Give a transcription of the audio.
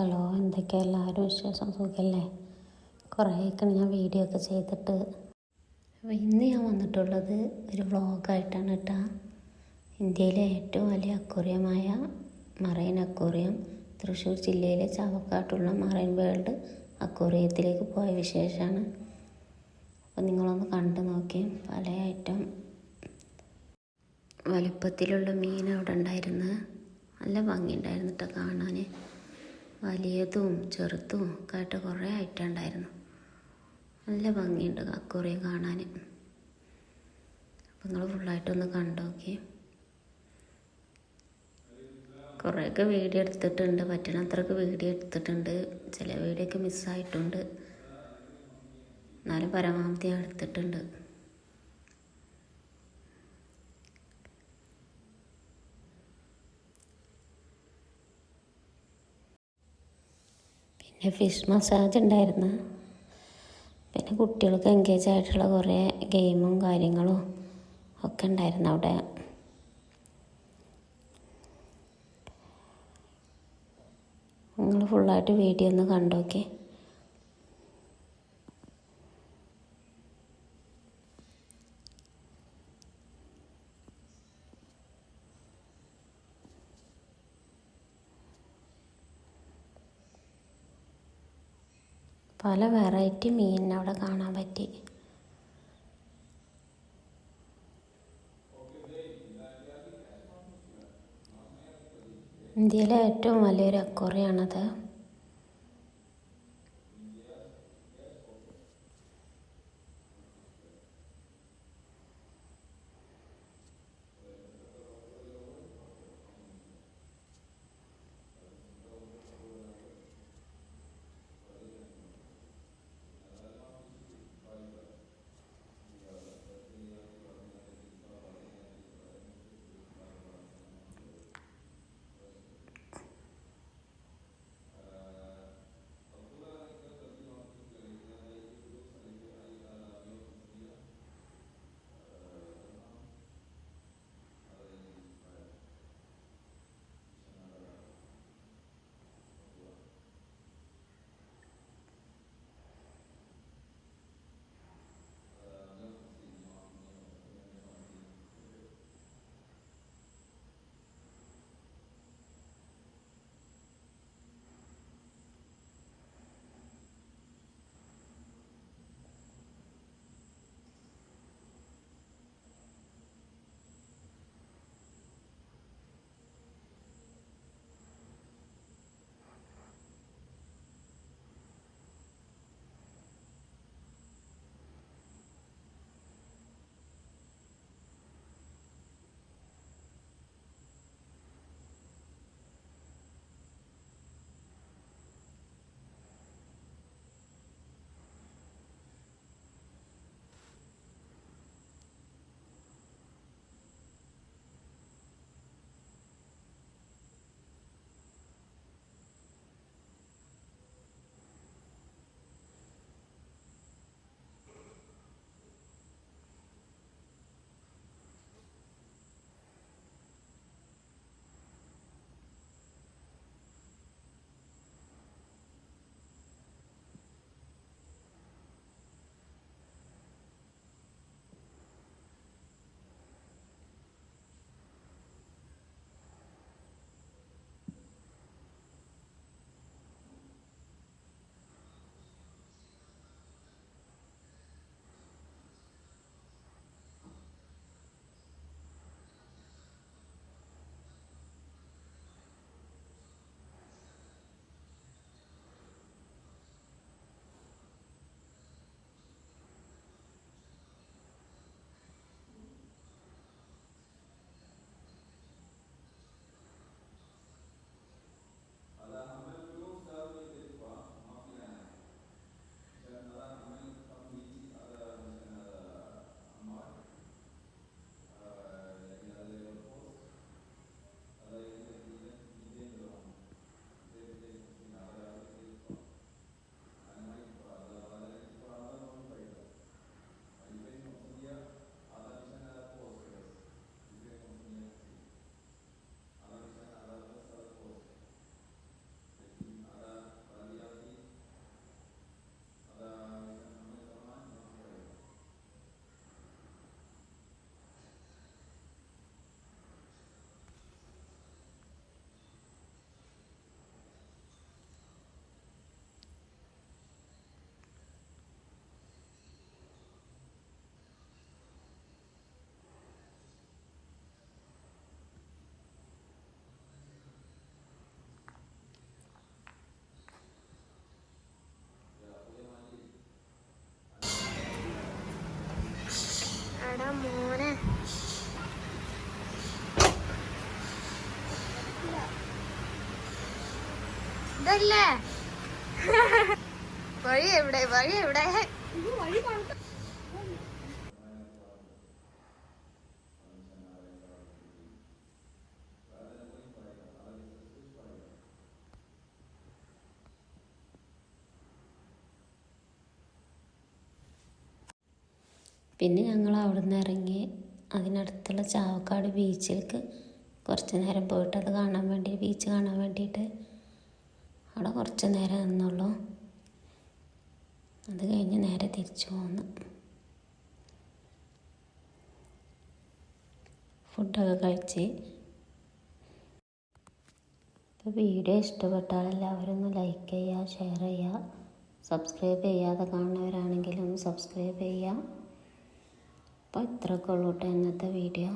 Hello എന്തൊക്കെയാ എല്ലാവരും വിശേഷം സുഖമല്ലേ കുറേയൊക്കെ ഞാൻ വീഡിയോ ഒക്കെ ചെയ്തിട്ട്. അപ്പോൾ ഇന്ന് ഞാൻ വന്നിട്ടുള്ളത് ഒരു വ്ളോഗായിട്ടാണ് കേട്ടോ ഇന്ത്യയിലെ ഏറ്റവും വലിയ അക്വേറിയമായ മറൈൻ അക്വേറിയം തൃശ്ശൂർ ജില്ലയിലെ ചാവക്കാട്ടുള്ള മറൈൻ വേൾഡ് അക്വറിയത്തിലേക്ക് പോയ വിശേഷമാണ് അപ്പോൾ നിങ്ങളൊന്ന് കണ്ടു നോക്കി പല ഐറ്റം. വലുപ്പത്തിലുള്ള മീൻ അവിടെ ഉണ്ടായിരുന്നു. നല്ല ഭംഗിയുണ്ടായിരുന്നു കേട്ടോ കാണാൻ വലിയതും ചെറുതും ഒക്കെ ആയിട്ട് കുറേ ഐറ്റം ഉണ്ടായിരുന്നു. നല്ല ഭംഗിയുണ്ട് അക്വേറിയം കാണാൻ അപ്പം നിങ്ങൾ ഫുള്ളായിട്ടൊന്ന് കണ്ടു നോക്കി. കുറേയൊക്കെ വീഡിയോ എടുത്തിട്ടുണ്ട്. പറ്റണത്രയൊക്കെ വീഡിയോ എടുത്തിട്ടുണ്ട്. ചില വീഡിയോ ഒക്കെ മിസ്സായിട്ടുണ്ട് എന്നാലും പരമാവധി എടുത്തിട്ടുണ്ട്. പിന്നെ ഫിഷ് മസാജ് ഉണ്ടായിരുന്നു. പിന്നെ കുട്ടികൾക്ക് എൻഗേജ് ആയിട്ടുള്ള കുറേ ഗെയിമും കാര്യങ്ങളും ഒക്കെ ഉണ്ടായിരുന്നു അവിടെ. നിങ്ങൾ ഫുള്ളായിട്ട് വീഡിയോ ഒന്ന് കണ്ടോക്കെ. പല വെറൈറ്റി മീൻ അവിടെ കാണാൻ പറ്റി. ഇന്ത്യയിലെ ഏറ്റവും വലിയൊരു അക്വേറിയാണത് ഇതല്ലേ? വഴി എവിടെ? വഴി എവിടെ? പിന്നെ ഞങ്ങൾ അവിടുന്ന് ഇറങ്ങി അതിനടുത്തുള്ള ചാവക്കാട് ബീച്ചിലേക്ക് കുറച്ച് നേരം പോയിട്ട് അത് കാണാൻ വേണ്ടി ബീച്ച് കാണാൻ വേണ്ടിയിട്ട് അവിടെ കുറച്ച് നേരം നിന്നുള്ളൂ അത് കഴിഞ്ഞ് നേരെ തിരിച്ചു പോന്നു. ഫുഡൊക്കെ കഴിച്ച്. ഇപ്പോൾ വീഡിയോ ഇഷ്ടപ്പെട്ടാൽ എല്ലാവരും ഒന്ന് ലൈക്ക് ചെയ്യുക ഷെയർ ചെയ്യുക സബ്സ്ക്രൈബ് ചെയ്യാതെ കാണുന്നവരാണെങ്കിലും സബ്സ്ക്രൈബ് ചെയ്യുക. അപ്പോൾ ഇത്രയൊക്കെ ഉള്ളൂ കേട്ടോ ഇന്നത്തെ വീഡിയോ